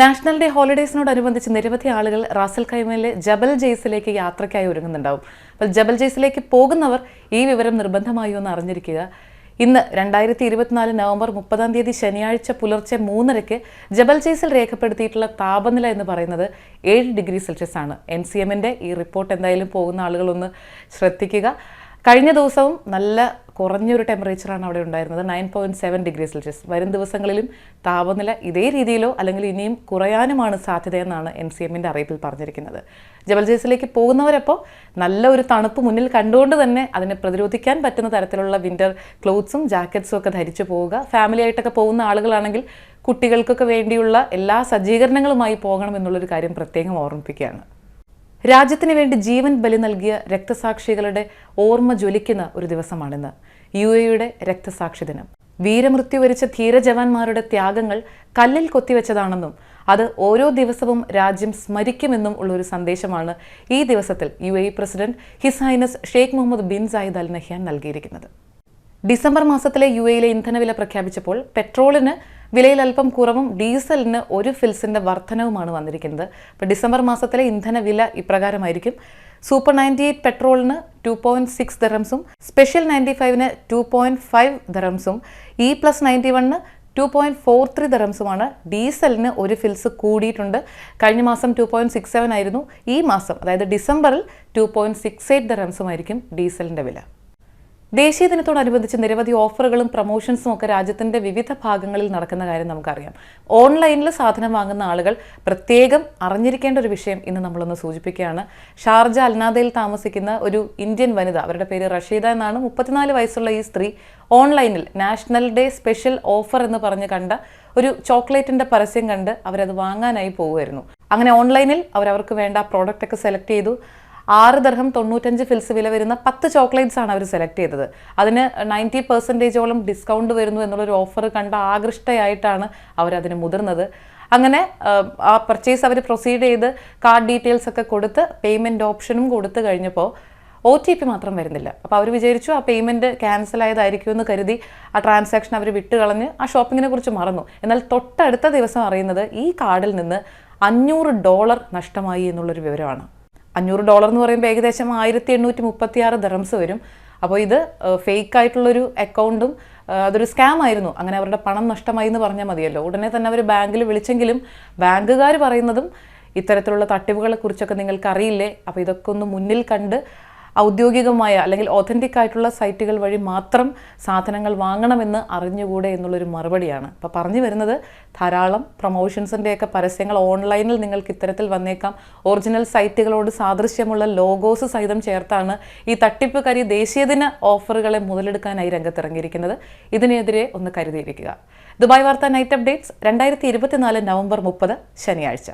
National day ഹോളിഡേസിനോടനുബന്ധിച്ച് നിരവധി ആളുകൾ Ras al ഖൈമയിലെ ജബൽ ജെയ്സിലേക്ക് യാത്രയ്ക്കായി ഒരുങ്ങുന്നുണ്ടാവും. അപ്പോൾ ജബൽ ജെയ്സിലേക്ക് പോകുന്നവർ ഈ വിവരം നിർബന്ധമായും ഒന്ന് അറിഞ്ഞിരിക്കുക. ഇന്ന് രണ്ടായിരത്തി ഇരുപത്തിനാല് നവംബർ മുപ്പതാം തീയതി ശനിയാഴ്ച പുലർച്ചെ മൂന്നരയ്ക്ക് ജബൽ ജെയ്സിൽ രേഖപ്പെടുത്തിയിട്ടുള്ള താപനില എന്ന് പറയുന്നത് ഏഴ് ഡിഗ്രി സെൽഷ്യസ് ആണ്. എൻ സി എമ്മിന്റെ ഈ റിപ്പോർട്ട് എന്തായാലും പോകുന്ന ആളുകളൊന്ന് ശ്രദ്ധിക്കുക. കഴിഞ്ഞ ദിവസവും നല്ല കുറഞ്ഞൊരു ടെമ്പറേച്ചറാണ് അവിടെ ഉണ്ടായിരുന്നത്. Nine point seven degree Celsius വരും ദിവസങ്ങളിലും താപനില ഇതേ രീതിയിലോ അല്ലെങ്കിൽ ഇനിയും കുറയാനുമാണ് സാധ്യതയെന്നാണ് എൻ സി എമ്മിന്റെ അറിയിപ്പിൽ പറഞ്ഞിരിക്കുന്നത്. ജബൽജേസിലേക്ക് പോകുന്നവരപ്പോൾ നല്ല ഒരു തണുപ്പ് മുന്നിൽ കണ്ടുകൊണ്ട് തന്നെ അതിനെ പ്രതിരോധിക്കാൻ പറ്റുന്ന തരത്തിലുള്ള വിന്റർ ക്ലോത്ത്സും ജാക്കറ്റ്സും ഒക്കെ ധരിച്ചു പോവുക. ഫാമിലി ആയിട്ടൊക്കെ പോകുന്ന ആളുകളാണെങ്കിൽ കുട്ടികൾക്കൊക്കെ വേണ്ടിയുള്ള എല്ലാ സജ്ജീകരണങ്ങളുമായി പോകണം എന്നുള്ളൊരു കാര്യം പ്രത്യേകം ഓർമ്മിപ്പിക്കുകയാണ്. രാജ്യത്തിന് വേണ്ടി ജീവൻ ബലി നൽകിയ രക്തസാക്ഷികളുടെ ഓർമ്മ ജ്വലിക്കുന്ന ഒരു ദിവസമാണിന്ന്. യു എയുടെ രക്തസാക്ഷി ദിനം. വീരമൃത്യു വരിച്ച ധീരജവാന്മാരുടെ ത്യാഗങ്ങൾ കല്ലിൽ കൊത്തിവെച്ചതാണെന്നും അത് ഓരോ ദിവസവും രാജ്യം സ്മരിക്കുമെന്നും ഉള്ളൊരു സന്ദേശമാണ് ഈ ദിവസത്തിൽ U A president his highness Sheikh Mohammed bin Zayed Al Nahyan നൽകിയിരിക്കുന്നത്. ഡിസംബർ മാസത്തിലെ യു എയിലെ ഇന്ധനവില പ്രഖ്യാപിച്ചപ്പോൾ പെട്രോളിന് വിലയിൽ അല്പം കുറവും ഡീസലിന് ഒരു ഫിൽസിന്റെ വർധനവുമാണ് വന്നിരിക്കുന്നത്. ഡിസംബർ മാസത്തിലെ ഇന്ധന വില ഇപ്രകാരമായിരിക്കും. സൂപ്പർ നയന്റി എയ്റ്റ് പെട്രോളിന് ടു പോയിന്റ് സിക്സ് ദറംസും സ്പെഷ്യൽ നയന്റി ഫൈവിന് ടു പോയിന്റ് ഫൈവ് ദറംസും ഇ പ്ലസ് നയന്റി വണ്ണിന് ടു പോയിന്റ് ഫോർ ത്രീ ദറംസുമാണ് ഡീസലിന് ഒരു ഫിൽസ് കൂടിയിട്ടുണ്ട്. കഴിഞ്ഞ മാസം ടു പോയിന്റ് സിക്സ് സെവൻ ആയിരുന്നു. ഈ മാസം അതായത് ഡിസംബറിൽ ടു പോയിന്റ് സിക്സ് എയ്റ്റ് ദറംസുമായിരിക്കും ഡീസലിന്റെ വില. ദേശീയ ദിനത്തോടനുബന്ധിച്ച് നിരവധി ഓഫറുകളും പ്രൊമോഷൻസും ഒക്കെ രാജ്യത്തിന്റെ വിവിധ ഭാഗങ്ങളിൽ നടക്കുന്ന കാര്യം നമുക്കറിയാം. ഓൺലൈനിൽ സാധനം വാങ്ങുന്ന ആളുകൾ പ്രത്യേകം അറിഞ്ഞിരിക്കേണ്ട ഒരു വിഷയം ഇന്ന് നമ്മളൊന്ന് സൂചിപ്പിക്കുകയാണ്. ഷാർജ അൽനാദയിൽ താമസിക്കുന്ന ഒരു ഇന്ത്യൻ വനിത അവരുടെ പേര് റഷീദ എന്നാണ് മുപ്പത്തിനാല് വയസ്സുള്ള ഈ സ്ത്രീ ഓൺലൈനിൽ നാഷണൽ ഡേ സ്പെഷ്യൽ ഓഫർ എന്ന് പറഞ്ഞ് കണ്ട ഒരു ചോക്ലേറ്റിന്റെ പരസ്യം കണ്ട് അവരത് വാങ്ങാനായി പോവുമായിരുന്നു അങ്ങനെ ഓൺലൈനിൽ അവരവർക്ക് വേണ്ട പ്രോഡക്റ്റ് ഒക്കെ സെലക്ട് ചെയ്തു. ആറ് ദർഹം തൊണ്ണൂറ്റഞ്ച് ഫിൽസ് വില വരുന്ന പത്ത് ചോക്ലേറ്റ്സ് ആണ് അവർ സെലക്ട് ചെയ്തത്. അതിന് നയന്റി പെർസെന്റേജോളം ഡിസ്കൗണ്ട് വരുന്നു എന്നുള്ളൊരു ഓഫർ കണ്ട ആകൃഷ്ടയായിട്ടാണ് അവരതിന് മുതിർന്നത്. അങ്ങനെ ആ പർച്ചേസ് അവർ പ്രൊസീഡ് ചെയ്ത് കാർഡ് ഡീറ്റെയിൽസ് ഒക്കെ കൊടുത്ത് പേയ്മെന്റ് ഓപ്ഷനും കൊടുത്തു കഴിഞ്ഞപ്പോൾ ഒ ടി പി മാത്രം വരുന്നില്ല. അപ്പോൾ അവർ വിചാരിച്ചു ആ പേയ്മെന്റ് ക്യാൻസൽ ആയതായിരിക്കും എന്ന് കരുതി ആ ട്രാൻസാക്ഷൻ അവർ വിട്ട് കളഞ്ഞ് ആ ഷോപ്പിങ്ങിനെ കുറിച്ച് മറന്നു. എന്നാൽ തൊട്ടടുത്ത ദിവസം അറിയുന്നത് ഈ കാർഡിൽ നിന്ന് അഞ്ഞൂറ് ഡോളർ നഷ്ടമായി എന്നുള്ളൊരു വിവരമാണ്. അഞ്ഞൂറ് ഡോളർ എന്ന് പറയുമ്പോൾ ഏകദേശം ആയിരത്തി എണ്ണൂറ്റി മുപ്പത്തി ആറ് ദറംസ് വരും. അപ്പോൾ ഇത് ഫേക്ക് ആയിട്ടുള്ളൊരു അക്കൗണ്ടും അതൊരു സ്കാം ആയിരുന്നു. അങ്ങനെ അവരുടെ പണം നഷ്ടമായി എന്ന് പറഞ്ഞാൽ മതിയല്ലോ. ഉടനെ തന്നെ അവർ ബാങ്കിൽ വിളിച്ചെങ്കിലും ബാങ്കുകാർ പറയുന്നതും ഇത്തരത്തിലുള്ള തട്ടിപ്പുകളെ കുറിച്ചൊക്കെ നിങ്ങൾക്ക് അറിയില്ലേ അപ്പോൾ ഇതൊക്കെ ഒന്ന് മുന്നിൽ കണ്ട് ഔദ്യോഗികമായ അല്ലെങ്കിൽ ഒതന്റിക് ആയിട്ടുള്ള സൈറ്റുകൾ വഴി മാത്രം സാധനങ്ങൾ വാങ്ങണമെന്ന് അറിഞ്ഞുകൂടെ എന്നുള്ളൊരു മറുപടിയാണ്. അപ്പോൾ പറഞ്ഞു വരുന്നത് ധാരാളം പ്രൊമോഷൻസിന്റെയൊക്കെ പരസ്യങ്ങൾ ഓൺലൈനിൽ നിങ്ങൾക്ക് ഇത്തരത്തിൽ വന്നേക്കാം. ഒറിജിനൽ സൈറ്റുകളോട് സാദൃശ്യമുള്ള ലോഗോസ് സഹിതം ചേർത്താണ് ഈ തട്ടിപ്പുകാരി ദേശീയദിന ഓഫറുകളെ മുതലെടുക്കാനായി രംഗത്തിറങ്ങിയിരിക്കുന്നത്. ഇതിനെതിരെ ഒന്ന് കരുതിയിരിക്കുക. ദുബായ് വാർത്ത നൈറ്റ് അപ്ഡേറ്റ്സ് രണ്ടായിരത്തി ഇരുപത്തിനാല് നവംബർ മുപ്പത് ശനിയാഴ്ച.